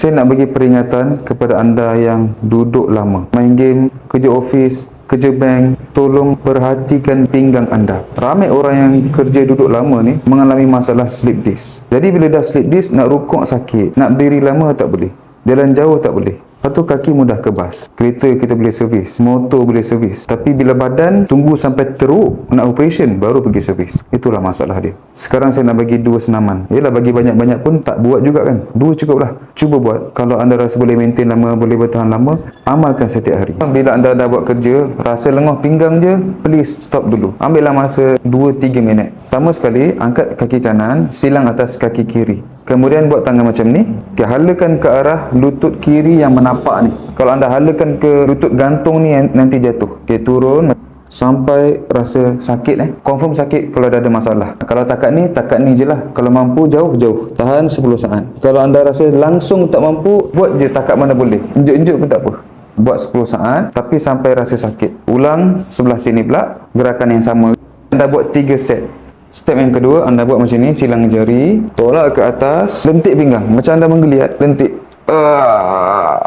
Saya nak bagi peringatan kepada anda yang duduk lama. Main game, kerja office, kerja bank, tolong perhatikan pinggang anda. Ramai orang yang kerja duduk lama ni mengalami masalah slip disc. Jadi bila dah slip disc, nak rukuk sakit, nak berdiri lama tak boleh. Jalan jauh tak boleh. Lepas tu kaki mudah kebas. Kereta kita boleh servis. Motor boleh servis. Tapi bila badan tunggu sampai teruk nak operation baru pergi servis. Itulah masalah dia. Sekarang saya nak bagi dua senaman. Yelah bagi banyak-banyak pun tak buat juga kan. Dua cukup lah. Cuba buat. Kalau anda rasa boleh maintain lama, boleh bertahan lama, amalkan setiap hari. Bila anda dah buat kerja, rasa lengah pinggang je, please stop dulu. Ambillah masa 2-3 minit. Pertama sekali, angkat kaki kanan, silang atas kaki kiri. Kemudian buat tangan macam ni. Okay, halakan ke arah lutut kiri yang menapak ni. Kalau anda halakan ke lutut gantung ni nanti jatuh. Okay, turun sampai rasa sakit eh. Confirm sakit kalau dah ada masalah. Kalau takat ni, takat ni je lah. Kalau mampu jauh-jauh. Tahan 10 saat. Kalau anda rasa langsung tak mampu, buat je takat mana boleh. Injuk-injuk pun tak apa. Buat 10 saat tapi sampai rasa sakit. Ulang sebelah sini pula gerakan yang sama. Anda buat 3 set. Step yang kedua, anda buat macam ni, silang jari, tolak ke atas, lentik pinggang. Macam anda menggeliat, lentik. Uh,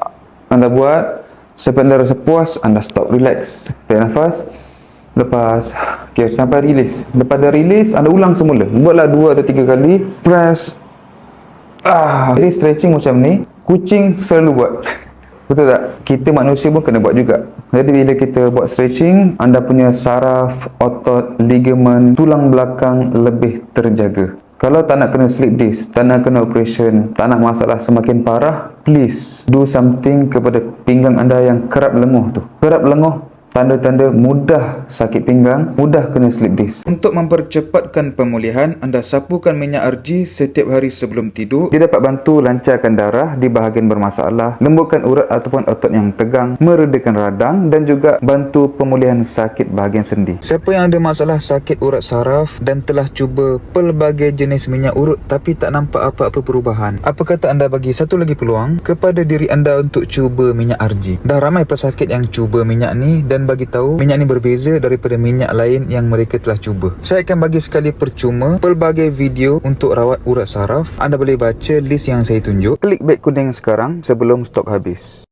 anda buat, sampai anda rasa puas, anda stop, relax. Tarik nafas, lepas, okay, sampai release. Lepas dah release, anda ulang semula. Buatlah dua atau tiga kali, press. Ah, jadi stretching macam ni, kucing selalu buat. Betul tak? Kita manusia pun kena buat juga. Jadi bila kita buat stretching, anda punya saraf, otot, ligamen, tulang belakang lebih terjaga. Kalau tak nak kena slip disc, tak nak kena operation, tak nak masalah semakin parah, please do something kepada pinggang anda yang kerap lenguh tu. Kerap lenguh, tanda-tanda mudah sakit pinggang, mudah kena slip disc. Untuk mempercepatkan pemulihan, anda sapukan minyak arji setiap hari sebelum tidur. Dia dapat bantu lancarkan darah di bahagian bermasalah, lembutkan urat ataupun otot yang tegang, meredakan radang dan juga bantu pemulihan sakit bahagian sendi. Siapa yang ada masalah sakit urat saraf dan telah cuba pelbagai jenis minyak urut tapi tak nampak apa-apa perubahan, apa kata anda bagi satu lagi peluang kepada diri anda untuk cuba minyak arji? Dah ramai pesakit yang cuba minyak ni dan bagi tahu minyak ni berbeza daripada minyak lain yang mereka telah cuba. Saya akan bagi sekali percuma pelbagai video untuk rawat urat saraf. Anda boleh baca list yang saya tunjuk. Klik beg kuning sekarang sebelum stok habis.